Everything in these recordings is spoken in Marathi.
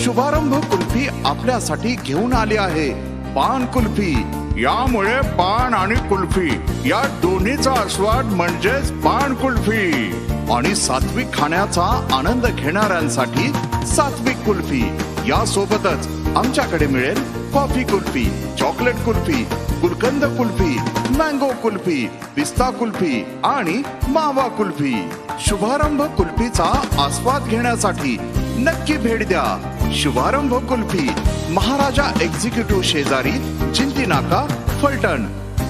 शुभारंभ कुल्फी आपल्यासाठी घेऊन आली आहे. पान कुल्फी. यामुळे पान आणि कुल्फी या दोन्हीचा आस्वाद म्हणजेच पान कुल्फी. आणि सात्विक खाण्याचा आनंद घेणाऱ्यांसाठी सात्विक कुल्फी. या सोबतच आमच्याकडे मिळेल coffee kulfi chocolate kulfi gulkand kulfi mango kulfi pista kulfi आणि मावा कुल्फी. शुभारंभ कुल्फीचा आस्वाद घेण्यासाठी नक्की भेट द्या. शुभारंभ कुल्फी महाराजा एक्झिक्युटिव्ह शेजारी चिंती नाका फलटण.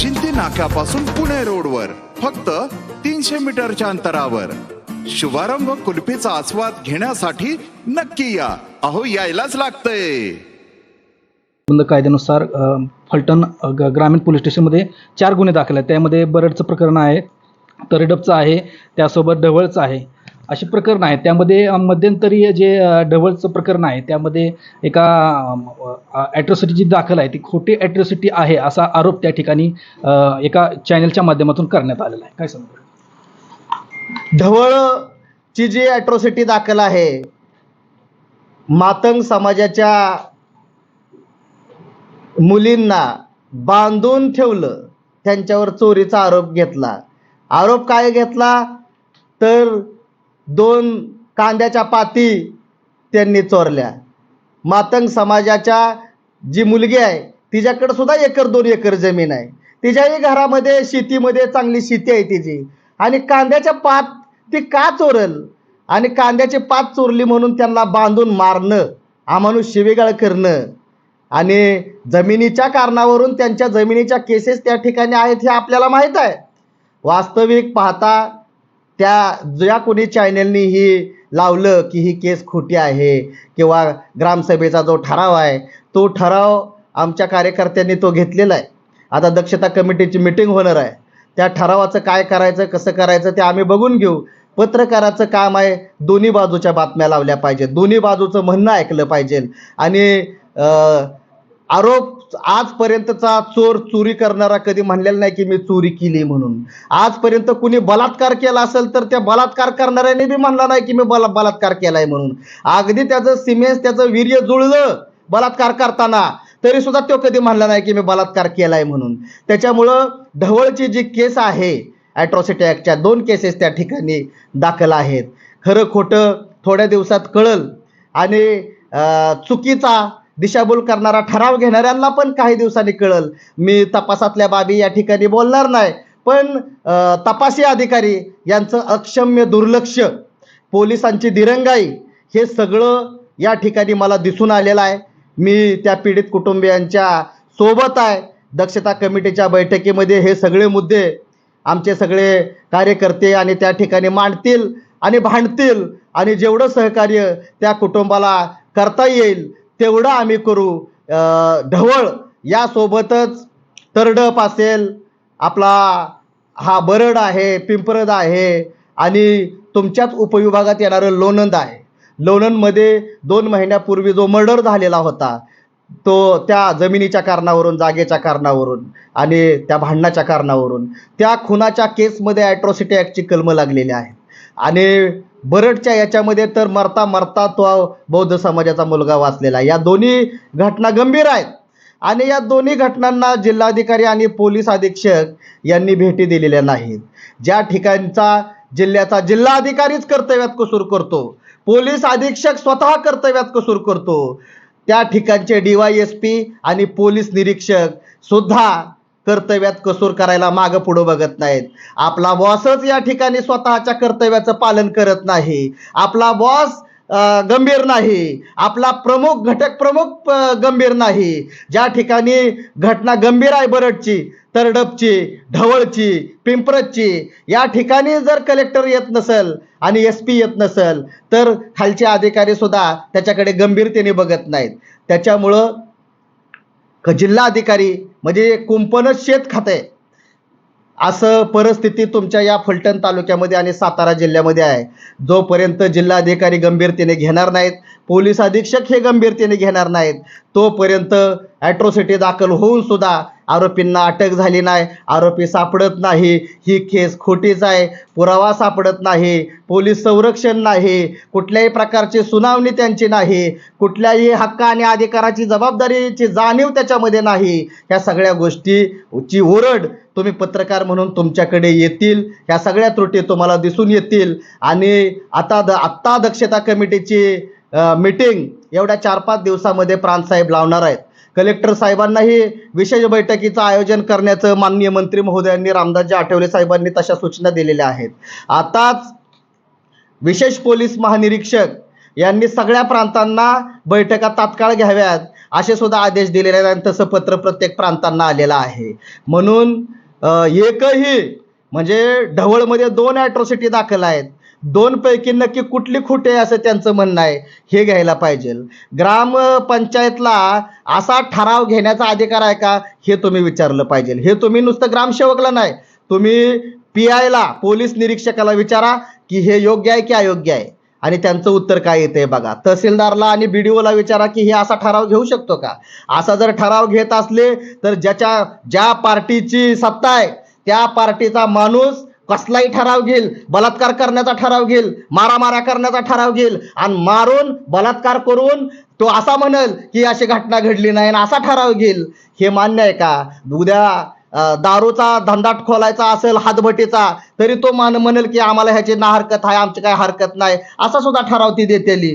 चिंती नाक्यापासून पुणे रोडवर फक्त तीनशे मीटरच्या अंतरावर. शुभारंभ कुल्फीचा आस्वाद घेण्यासाठी नक्की या. अहो यायलाच लागतंय. बंद कायद्यानुसार फलटण ग्रामीण पोलीस स्टेशनमध्ये चार गुन्हे दाखल आहेत. त्यामध्ये बरडचं प्रकरण आहे तरडपचं आहे त्यासोबत ढवळचं आहे. अशी प्रकरणं आहेत. त्यामध्ये मध्यंतरीय मध्यंतरी जे अ, ढवळचं प्रकरण आहे त्यामध्ये एका ॲट्रॉसिटी जी दाखल आहे ती खोटी ॲट्रॉसिटी आहे असा आरोप त्या ठिकाणी एका चॅनलच्या माध्यमातून करण्यात आलेला आहे. काय सांगतो ढवळची जी ॲट्रॉसिटी दाखल आहे मातंग समाजाच्या मुलींना बांधून ठेवलं त्यांच्यावर चोरीचा आरोप घेतला. आरोप काय घेतला? तर दोन कांद्याच्या पाती त्यांनी चोरल्या. मातंग समाजाच्या जी मुलगी आहे तिच्याकडे सुद्धा एकर दोन एकर जमीन आहे. तिच्याही घरामध्ये शेतीमध्ये चांगली शेती आहे तिची. आणि कांद्याच्या पात ती का चोरल? आणि कांद्याची पात चोरली म्हणून त्यांना बांधून मारणं अमानुष शिवेगाळ करणं. आणि जमिनीच्या कारणावरून त्यांच्या जमिनीच्या केसेस त्या ठिकाणी आहेत हे आपल्याला माहीत आहे. वास्तविक पाहता त्या ज्या कोणी चॅनलनी ही लावलं की ही केस खोटी आहे किंवा ग्रामसभेचा जो ठराव आहे तो ठराव आमच्या कार्यकर्त्यांनी तो घेतलेला आहे. आता दक्षता कमिटीची मिटिंग होणार आहे. त्या ठरावाचं काय करायचं कसं करायचं ते आम्ही बघून घेऊ. पत्रकाराचं काम आहे दोन्ही बाजूच्या बातम्या लावल्या पाहिजेत. दोन्ही बाजूचं म्हणणं ऐकलं पाहिजे आणि आरोप आजपर्यंतचा चोर चोरी करणारा कधी म्हणलेला नाही की मी चोरी केली म्हणून. आजपर्यंत कुणी बलात्कार केला असेल तर त्या बलात्कार करणाऱ्याने बी म्हणला नाही की मी बला बलात्कार केलाय म्हणून. अगदी त्याचं सिमेन्स त्याचं वीर्य जुळलं बलात्कार करताना तरी सुद्धा तो कधी म्हणला नाही की मी बलात्कार केलाय म्हणून. त्याच्यामुळं ढवळची जी केस आहे ॲट्रॉसिटी ॲक्टच्या दोन केसेस त्या ठिकाणी दाखल आहेत. खरं खोटं थोड्या दिवसात कळल. आणि चुकीचा दिशाभूल करणारा ठराव घेणाऱ्यांना पण काही दिवसांनी कळल. मी तपासातल्या बाबी या ठिकाणी बोलणार नाही. पण तपासी अधिकारी यांचं अक्षम्य दुर्लक्ष पोलिसांची दिरंगाई हे सगळं या ठिकाणी मला दिसून आलेलं आहे. मी त्या पीडित कुटुंबियांच्या सोबत आहे. दक्षता कमिटीच्या बैठकीमध्ये हे सगळे मुद्दे आमचे सगळे कार्यकर्ते आणि त्या ठिकाणी मांडतील आणि भांडतील आणि जेवढं सहकार्य त्या कुटुंबाला करता येईल तेवढं आम्ही करू. ढवळ यासोबतच तरडप असेल. आपला हा बरड आहे पिंपरद आहे आणि तुमच्याच उपविभागात येणारं लोणंद आहे. लोणंदमध्ये दोन महिन्यापूर्वी जो मर्डर झालेला होता तो त्या जमिनीच्या कारणावरून जागेच्या कारणावरून आणि त्या भांडणाच्या कारणावरून त्या खुनाच्या केसमध्ये ॲट्रॉसिटी ॲक्टची कलमं लागलेली आहेत. आणि बरडच्या याच्यामध्ये तर मरता मरता तो बौद्ध समाजाचा मुलगा वाचलेला या दोन्ही घटना गंभीर आहेत. आणि या दोन्ही घटनांना जिल्हाधिकारी आणि पोलीस अधीक्षक यांनी भेटी दिलेल्या नाहीत. ज्या ठिकाणचा जिल्ह्याचा जिल्हाधिकारीच कर्तव्यात कसूर करतो पोलीस अधीक्षक स्वतः कर्तव्यात कसूर करतो त्या ठिकाणचे डी वाय एस पी आणि पोलीस निरीक्षक सुद्धा कर्तव्यात कसूर करायला मागं पुढं बघत नाहीत. आपला बॉसच या ठिकाणी स्वतःच्या कर्तव्याचं पालन करत नाही. आपला बॉस गंभीर नाही. आपला प्रमुख घटक प्रमुख गंभीर नाही. ज्या ठिकाणी घटना गंभीर आहे बरडची तरडपची ढवळची पिंपरतची या ठिकाणी जर कलेक्टर येत नसेल आणि एस पी येत नसेल तर खालचे अधिकारी सुद्धा त्याच्याकडे गंभीरतेने बघत नाहीत. त्याच्यामुळं क- जिल्हाधिकारी म्हणजे कुंपणच शेत आहे असं परिस्थिती तुमच्या या फलटण तालुक्यामध्ये आणि सातारा जिल्ह्यामध्ये आहे. जोपर्यंत जिल्हाधिकारी गंभीरतेने घेणार नाहीत पोलीस अधीक्षक हे गंभीरतेने घेणार नाहीत तोपर्यंत ॲट्रॉसिटी दाखल होऊन सुद्धा आरोपींना अटक झाली नाही. आरोपी सापडत नाही. ही केस खोटीच आहे. पुरावा सापडत नाही. पोलीस संरक्षण नाही. कुठल्याही प्रकारची सुनावणी त्यांची नाही. कुठल्याही हक्क आणि अधिकाराची जबाबदारीची जाणीव त्याच्यामध्ये नाही. ह्या सगळ्या गोष्टीची ओरड तुम्ही पत्रकार म्हणून तुमच्याकडे येतील. ह्या सगळ्या त्रुटी तुम्हाला दिसून येतील. आणि आता द आत्ता दक्षता कमिटीची मीटिंग एवढ्या चार पाच दिवसामध्ये प्रांतसाहेब लावणार आहेत. कलेक्टर साहेबांनाही विशेष बैठकीचं आयोजन करण्याचं माननीय मंत्री महोदयांनी रामदासजी आठवले साहेबांनी तशा सूचना दिलेल्या आहेत. आताच विशेष पोलीस महानिरीक्षक यांनी सगळ्या प्रांतांना बैठका तात्काळ घ्याव्यात असे सुद्धा आदेश दिलेले आहेत आणि तसं पत्र प्रत्येक प्रांतांना आलेलं आहे. म्हणून एकही म्हणजे ढवळमध्ये दोन ॲट्रॉसिटी दाखल आहेत. दोन पैकी नक्की कुठली खोटी आहे असं त्यांचं म्हणणं आहे. हे घ्यायला पाहिजे. ग्रामपंचायतला असा ठराव घेण्याचा अधिकार आहे का? हे तुम्ही विचारलं पाहिजे. हे तुम्ही नुसतं ग्रामसेवकला नाही. तुम्ही पी आयला पोलीस निरीक्षकाला विचारा की हे योग्य आहे की अयोग्य आहे. आणि त्यांचं उत्तर काय येतंय बघा. तहसीलदारला आणि बी डी ओला विचारा की हे असा ठराव घेऊ शकतो का? असा जर ठराव घेत असले तर ज्याच्या ज्या पार्टीची सत्ता आहे त्या पार्टीचा माणूस कसलाही ठराव घेईल बलात्कार करण्याचा ठराव घेईल मारामाऱ्या करण्याचा ठराव घेईल आणि मारून बलात्कार करून तो असा म्हणेल की अशी घटना घडली नाही आणि असा ठराव घेईल. हे मान्य आहे का? उद्या दारूचा धंदाट खोलायचा असेल हातभटीचा तरी तो मान म्हणेल की आम्हाला ह्याची ना हरकत आहे आमची काय हरकत नाही. असा सुद्धा ठराव ती देतेली.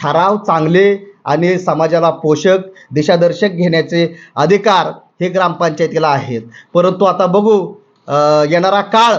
ठराव चांगले आणि समाजाला पोषक दिशादर्शक घेण्याचे अधिकार हे ग्रामपंचायतीला आहेत. परंतु आता बघू येणारा काळ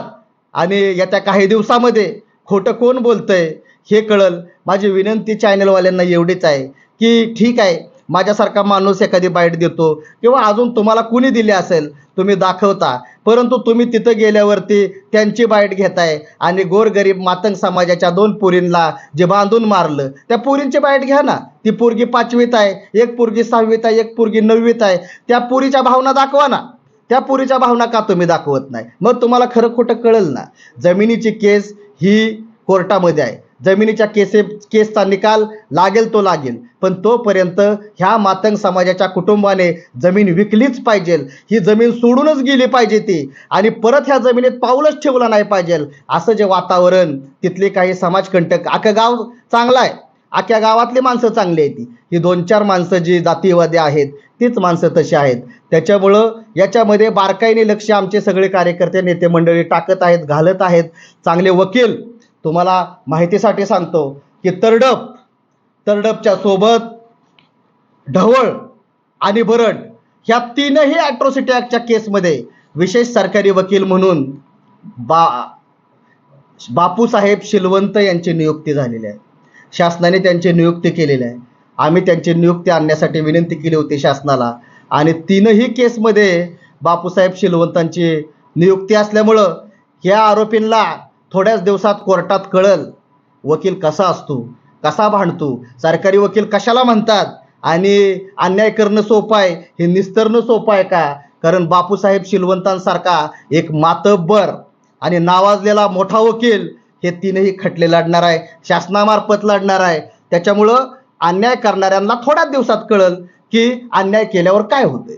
आणि येत्या काही दिवसामध्ये खोटं कोण बोलतंय हे कळल. माझी विनंती चॅनलवाल्यांना एवढीच आहे की ठीक आहे माझ्यासारखा माणूस एखादी बाईट देतो किंवा अजून तुम्हाला कुणी दिली असेल तुम्ही दाखवता. परंतु तुम्ही तिथं गेल्यावरती त्यांची बाईट घेताय आणि गोरगरीब मातंग समाजाच्या दोन पोरींना जे बांधून मारलं त्या पोरींची बाईट घ्या ना. ती पोरगी पाचवीत आहे एक पोरगी सहावीत आहे एक पोरगी नववीत आहे. त्या पोरीच्या भावना दाखवा ना. त्या पुरीच्या भावना का तुम्ही दाखवत नाही? मग तुम्हाला खरं खोटं कळेल ना. जमिनीची केस ही कोर्टामध्ये आहे. जमिनीच्या केसे केसचा निकाल लागेल तो लागेल. पण तोपर्यंत ह्या मातंग समाजाच्या कुटुंबाने जमीन विकलीच पाहिजे ही जमीन सोडूनच गेली पाहिजे ती. आणि परत ह्या जमिनीत पाऊलच ठेवलं नाही पाहिजे असं जे वातावरण तिथले काही समाजकंटक आखं गाव चांगला आहे. अख्ख्या गावातली माणसं चांगली आहेत ती. ही दोन चार माणसं जी जातीवादी आहेत तीच माणसं तशी आहेत. त्याच्यामुळं याच्यामध्ये बारकाईने लक्ष आमचे सगळे कार्यकर्ते नेते मंडळी टाकत आहेत घालत आहेत. चांगले वकील तुम्हाला माहितीसाठी सांगतो की तरडप तरडपच्या सोबत ढवळ आणि बरड ह्या तीनही ॲट्रॉसिटी ॲक्टच्या केसमध्ये विशेष सरकारी वकील म्हणून बा बापूसाहेब शिलवंत यांची नियुक्ती झालेली आहे. शासनाने त्यांची नियुक्ती केलेली आहे. आम्ही त्यांची नियुक्ती आणण्यासाठी विनंती केली होती शासनाला. आणि तीनही केसमध्ये बापूसाहेब शिलवंतांची नियुक्ती असल्यामुळं ह्या आरोपींना थोड्याच दिवसात कोर्टात कळल. वकील कसा असतो? कसा भांडतो? सरकारी वकील कशाला म्हणतात? आणि अन्याय करणं सोपं आहे? हे निस्तरणं सोपं आहे का? कारण बापूसाहेब शिलवंतांसारखा एक मातब्बर आणि नावाजलेला मोठा वकील हे तीनही खटले लढणार आहे शासनामार्फत लढणार आहे. त्याच्यामुळं अन्याय करणाऱ्यांना थोड्याच दिवसात कळल की अन्याय केल्यावर काय होतंय.